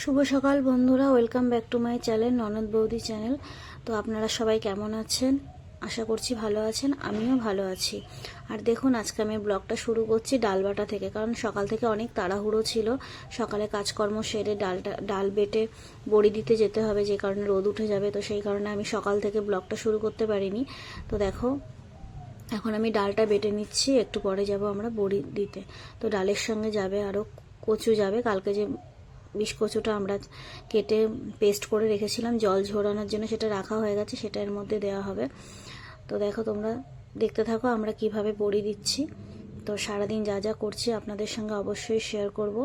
শুভ সকাল বন্ধুরা, welcome back to my channel, Nanad Boudi channel. তো আপনারা সবাই কেমন আছেন? আশা করছি ভালো আছেন, আমিও ভালো আছি। আর দেখুন, আজকে আমি ব্লগটা শুরু করছি ডালবাটা থেকে, কারণ সকাল থেকে অনেক তাড়াহুড়ো ছিল। সকালে কাজকর্ম সেরে ডালটা, ডাল বেটে বড়ি দিতে যেতে হবে, যে কারণে রোদ উঠে যাবে, তো সেই কারণে আমি সকাল থেকে ব্লগটা শুরু করতে পারিনি। তো দেখো, এখন আমি ডালটা বেটে নিচ্ছি, একটু পরে যাব আমরা বড়ি দিতে। তো ডালের সঙ্গে যাবে আরও কচু যাবে, কালকে যে বিষ কচুটা আমরা কেটে পেস্ট করে রেখেছিলাম, জল ঝরানোর জন্য সেটা রাখা হয়ে গেছে, সেটা এর মধ্যে দেওয়া হবে। তো দেখো তোমরা দেখতে থাকো আমরা কীভাবে বড়ি দিচ্ছি। তো সারাদিন যা যা করছি আপনাদের সঙ্গে অবশ্যই শেয়ার করব।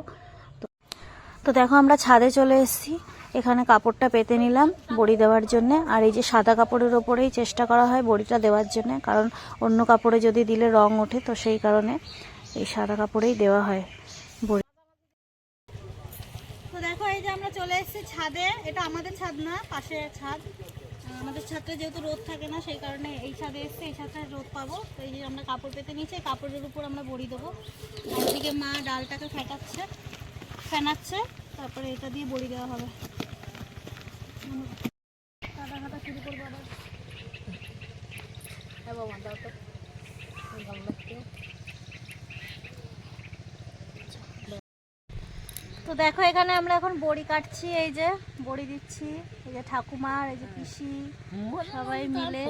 তো দেখো আমরা ছাদে চলে এসেছি, এখানে কাপড়টা পেতে নিলাম বড়ি দেওয়ার জন্য। আর এই যে সাদা কাপড়ের ওপরেই চেষ্টা করা হয় বড়িটা দেওয়ার জন্য, কারণ অন্য কাপড়ে যদি দিলে রং ওঠে তো সেই কারণে এই সাদা কাপড়েই দেওয়া হয় বড়ি তো দেখো এই যে আমরা চলে এসেছি ছাদে। এটা আমাদের ছাদ না পাশে ছাদ। আমাদের ছাদটা যেহেতু রোদ থাকে না, সেই কারণে এই ছাদে এসেছি, এই ছাদটা রোদ পাবো। তো এই যে আমরা কাপড় পেতে নিয়েছি কাপড়ের উপর আমরা বড়ি দেবো। এদিকে মা ডালটাকে ফেটাচ্ছে, ফেনাচ্ছে, তারপরে এটা দিয়ে বড়ি দেওয়া হবে। কাটা কাটা শুরু করব আবার। হ্যাঁ বাবা দাও তো ভালো লাগছে তো দেখো এখানে আমরা এখন বড়ি কাটছি এই যে বড়ি দিচ্ছি এই যে ঠাকুমার এই যে পিসি সবাই মিলে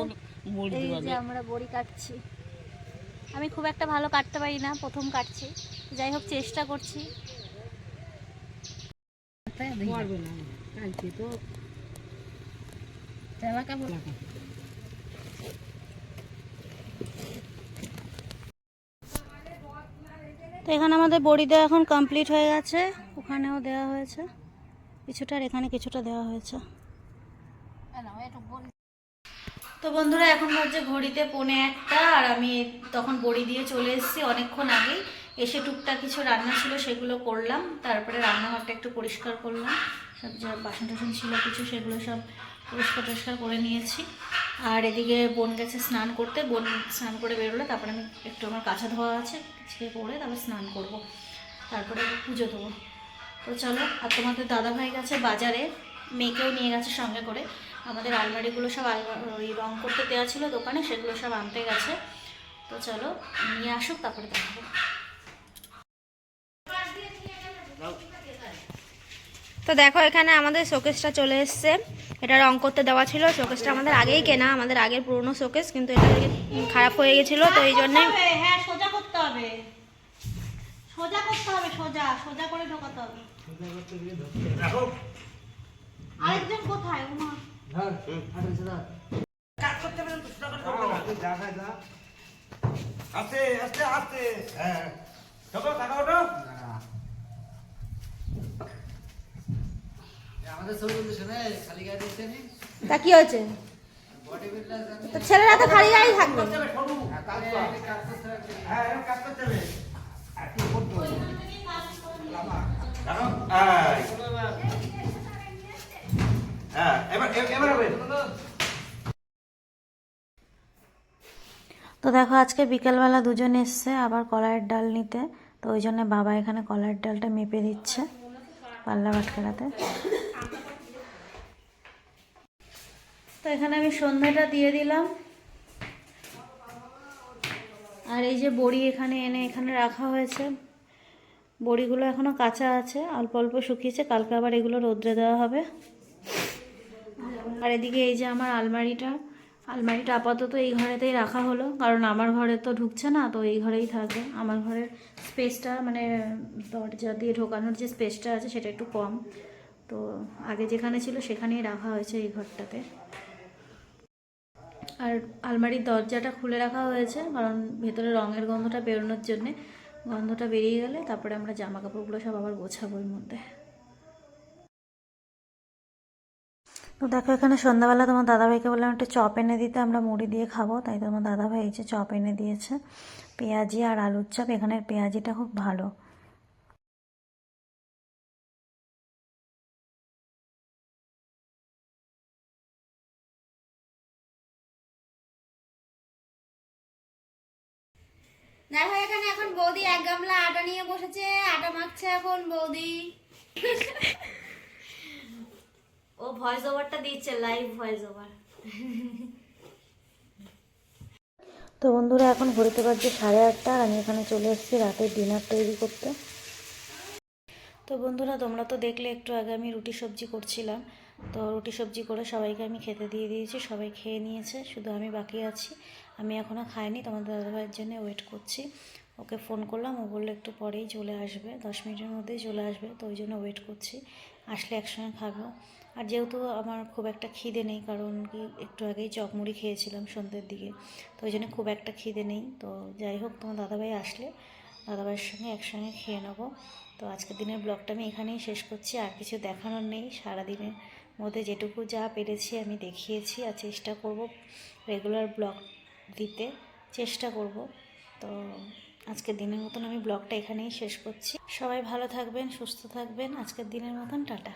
এই যে আমরা বড়ি কাটছি। আমি খুব একটা ভালো কাটতে পারি না প্রথম কাটছি। যাই হোক চেষ্টা করছি। তো এখানে আমাদের বড়ি দেওয়া এখন কমপ্লিট হয়ে গেছে। ওখানেও দেওয়া হয়েছে। কিছুটা আর এখানে কিছুটা দেওয়া হয়েছে। তো বন্ধুরা, এখন হচ্ছে ঘড়িতে পৌনে একটা, আর আমি তখন বড়ি দিয়ে চলে এসেছি অনেকক্ষণ আগেই। এসে টুকটাক কিছু রান্না ছিল, সেগুলো করলাম। তারপরে রান্নাঘরটা একটু পরিষ্কার করলাম। সব যা বাসন টাসন ছিল, কিছু সেগুলো সব পরিষ্কার টরিষ্কার করে নিয়েছি। আর এদিকে বোন গেছে স্নান করতে। বোন স্নান করে বেরোলে, তারপরে আমি একটু আমার কাঁচা ধোয়া আছে সে করে তারপর স্নান করব। তারপরে পুজো দেবো। তো চলো, আর তোমাদের দাদা ভাই গেছে বাজারে, মেয়েকেও নিয়ে গেছে সঙ্গে করে। আমাদের আলমারিগুলো সব আলমা, ওই রং করতে দেওয়া ছিল দোকানে, সেগুলো সব আনতে গেছে। তো চলো, নিয়ে আসুক, তারপরে দেখাবো। তো দেখো, এখানে আমাদের শোকেসটা চলে এসছে। এটা রং করতে দেওয়া ছিল। শোকেসটা আমাদের আগেই কেনা আমাদের আগের পুরনো শোকেস কিন্তু এটা খারাপ হয়ে গেছিল তো এই জন্যে হ্যাঁ সোজা করতে হবে। সোজা করতে হবে সোজা সোজা করে ঢোকাতে হবে। আরেকজন কোথায়? উমা। আস্তে আস্তে আস্তে। হ্যাঁ। টাকা ওঠো আমাদের ছবি বলতে শোনে খালি গায়ে দেখতে নি তা কি হয়েছে? বডি বিল্ডার জানি। তো ছেলেরা তো খালি গাড়ি থাকবে। হ্যাঁ এই। হ্যাঁ এবার এ- এবার হবে। তো দেখো আজকে বিকেলবেলা দুজন এসছে আবার কলাইয়ের ডাল নিতে। তো ওই জন্য বাবা এখানে কলাইয়ের ডালটা মেপে দিচ্ছে পাল্লা ভাটখারাতে তো এখানে আমি সন্ধ্যাটা দিয়ে দিলাম। আর এই যে বড়ি এখানে এনে এখানে রাখা হয়েছে। বড়িগুলো এখনও কাঁচা আছে, অল্প অল্প শুকিয়েছে, কালকে আবার এগুলো রোদ্রে দেওয়া হবে। আর এদিকে এই যে আমার আলমারিটা আলমারিটা আপাতত এই ঘরেতেই রাখা হলো, কারণ আমার ঘরে তো ঢুকছে না, তো এই ঘরেই থাকবে। আমার ঘরের স্পেসটা মানে দরজা দিয়ে ঢোকানোর যে স্পেসটা আছে, সেটা একটু কম। তো আগে যেখানে ছিল সেখানেই রাখা হয়েছে এই ঘরটাতে। আর আলমারির দরজাটা খুলে রাখা হয়েছে, কারণ ভেতরে রঙের গন্ধটা বেরোনোর জন্যে। গন্ধটা বেরিয়ে গেলে তারপরে আমরা জামা কাপড়গুলো সব আবার গোছাবো এর মধ্যে। তো দেখো, এখানে সন্ধ্যাবেলা তোমার দাদাভাইকে বললাম একটু চপ এনে দিতে, আমরা মুড়ি দিয়ে খাব, তাই তোমার দাদাভাই এই যে চপ এনে দিয়েছে। পেঁয়াজি আর আলুর চপ, এখানের পেঁয়াজিটা খুব ভালো। দেখো এখানে এখন বৌদি এক গামলা আটা নিয়ে বসেছে আটা মাখছে এখন বৌদি। ও ভয়েস ওভারটা দিচ্ছে লাইভ ভয়েস ওভার তো বন্ধুরা এখন ঘুরতে পারছি সাড়ে আটটা আর আমি এখানে চলে এসেছি রাতের ডিনার তৈরি করতে। তো বন্ধুরা তোমরা তো দেখলে একটু আগে আমি রুটি সবজি করছিলাম। তো রুটি সবজি করে সবাইকে আমি খেতে দিয়ে দিয়েছি সবাই খেয়ে নিয়েছে শুধু আমি বাকি আছি। আমি এখনও খাইনি, তোমাদের দাদাভাইয়ের জন্য ওয়েট করছি। ওকে ফোন করলাম, ও বলল একটু পরেই চলে আসবে, দশ মিনিটের মধ্যেই চলে আসবে, তো ওই জন্য ওয়েট করছি। আসলে একসঙ্গে খাব। আর যেহেতু আমার খুব একটা খিদে নেই, কারণ কি একটু আগেই চকমুড়ি খেয়েছিলাম সন্ধ্যের দিকে, তো ওই জন্য খুব একটা খিদে নেই। তো যাই হোক, তোমার দাদাভাই আসলে, দাদাভাইয়ের সঙ্গে একসঙ্গে খেয়ে নেব। তো আজকের দিনের ব্লগটা আমি এখানেই শেষ করছি, আর কিছু দেখানোর নেই। সারাদিনের মধ্যে যেটুকু যা পেরেছি আমি দেখিয়েছি, আর চেষ্টা করব রেগুলার ব্লগ দিতে চেষ্টা করব। তো আজকের দিনের মতন আমি ব্লগটা এখানেই শেষ করছি। সবাই ভালো থাকবেন, সুস্থ থাকবেন। আজকের দিনের মতন টাটা।